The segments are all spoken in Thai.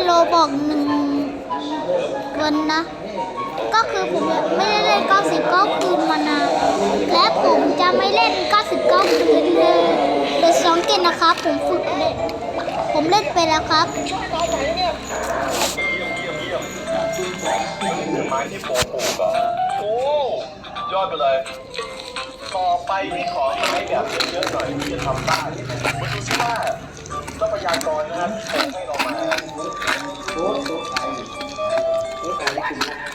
นโลบอกหนึ่งวันนะ ก็คือผมไม่ได้เล่น 99 คืนมานานและผมจะไม่เล่น 99 คืนเลยโดยสองเกมนะครับ ผมฝึกเล่นผมเล่นไปแล้วครับไม้ที่โปปลูกเหรอโอ้ยอดไปเลย ต่อไปที่ขอไม้แบบเยอะๆหน่อยจะทำได้มาดูซิว่า ทรัพยากรนะครับที่ผมให้เรามา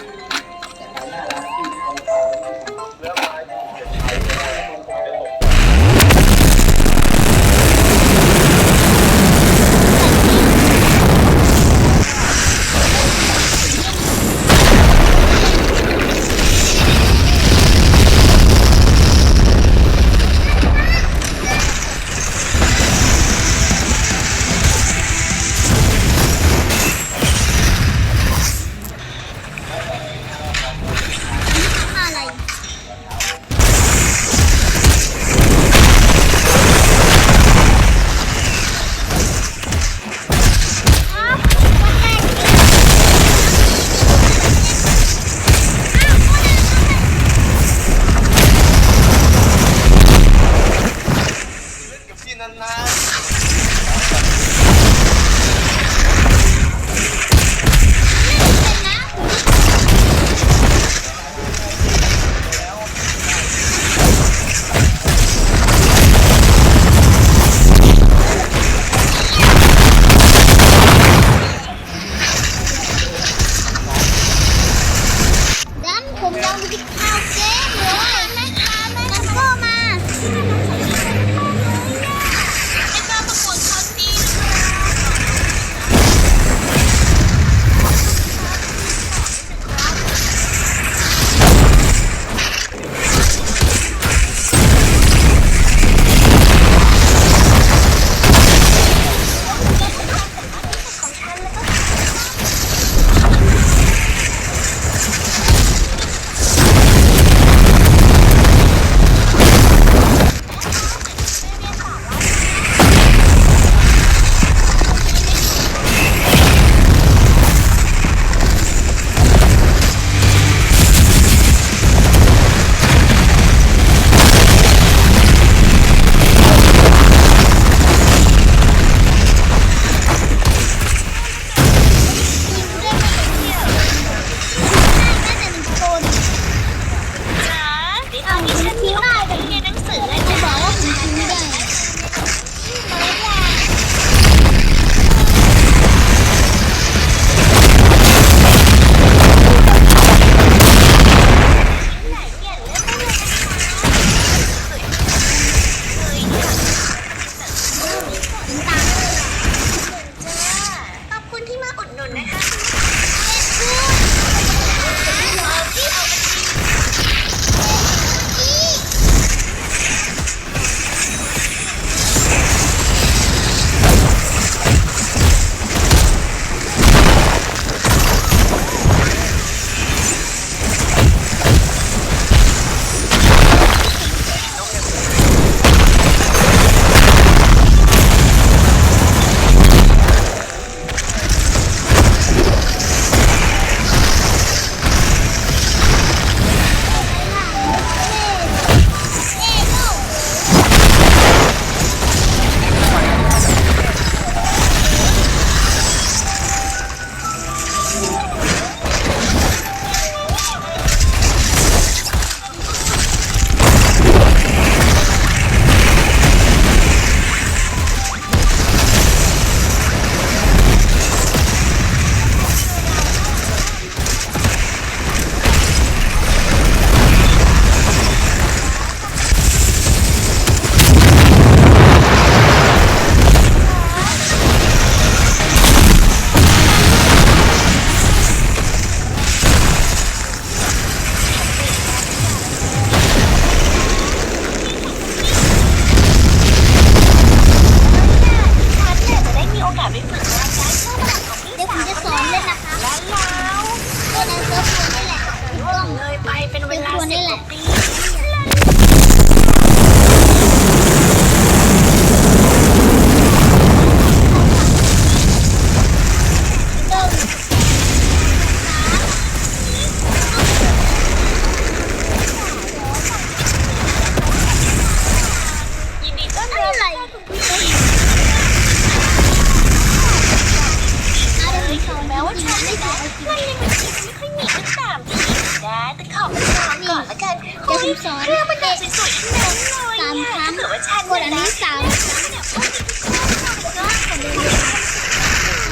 สอนเครื่องมันดับสวยๆทั้งนั้นเลยสามครั้งถ้าเกิดว่าฉันกดอันนี้สาม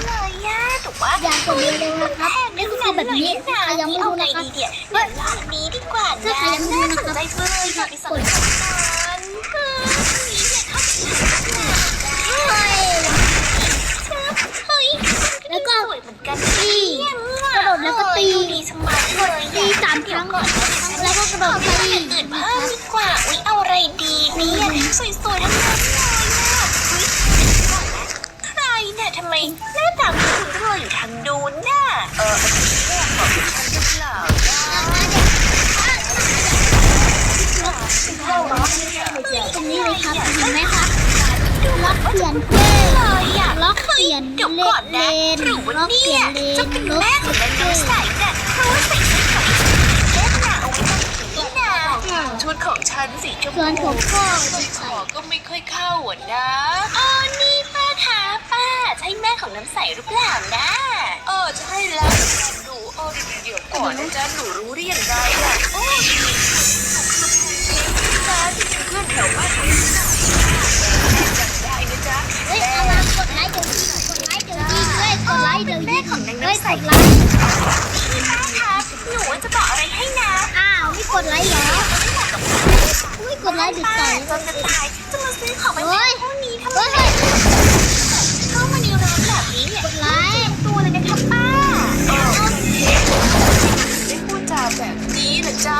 เลยย่าแต่ว่าอย่างกดเร็วๆนะครับนี่คือแบบนี้ใครยังไม่รู้นะครับเดี๋ยวรอบนี้ดีกว่าถ้าใครยังไม่รู้นะครับใจเลยค่ะไปสอนกัน ล็อกเปลี่ยนเดี๋ยวเลก่อนเลนะนหรือว่าล็อกเปเนี่ลี่ยยนเลนจะเป็นล็อกแม่เปของลี่ยนนางเพน้ำศใสน่ะเพราะว่าใส่ชุดของเล่นน่ะเอาไว้ทำนี่นะชุดของฉันสีชมส่วนพูผมก็ขอก็ไม่ค่อยเข้าอะนะอ๋อนี่ป้าคะป้าใช่แม่ของน้ำใสหรือเปล่านะเออใช่แล้วหนูเออเดี๋ยวก่อนนะจ๊ะหนูรู้ได้ยังไงอะโอ้หนูคือจ้าที่เป็นเพื่อนแถวบ้านของฉันน่ะจ ด้วยกดไลค์เดี๋ยวนี้แม่ของนางเฮ้ยน้ำใสกดไลค์พี่ป้าคะหนูจะบอกอะไรให้นะอ้าวไม่กดไลค์เหรอไม่กดไลค์ดิต่อยจนจะตายจะมาซื้อของไปเฮ้ยเท่านี้ทำไมเฮ้ยเฮ้ยเข้ามาในร้านแบบนี้เนี่ยกดไลค์ตัวเลยนะคะป้าไม่พูดจาแบบนี้เหรอจ๊ะ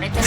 ไ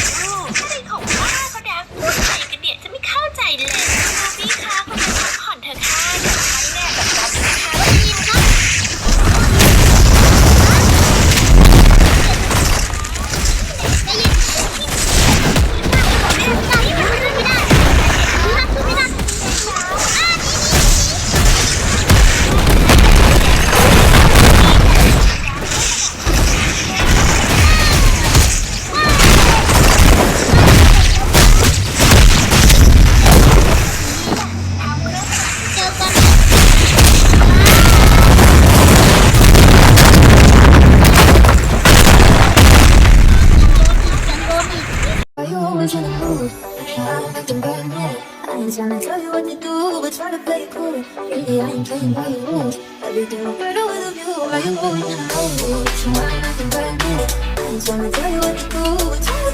in the mood? I'm acting brand new. I ain't tryna tell you what to do, but try to play it cool. Really, I ain't playing by your rules. Everything will better with a view. Are you always in the mood? So I'm acting brand new. I ain't tryna tell you what to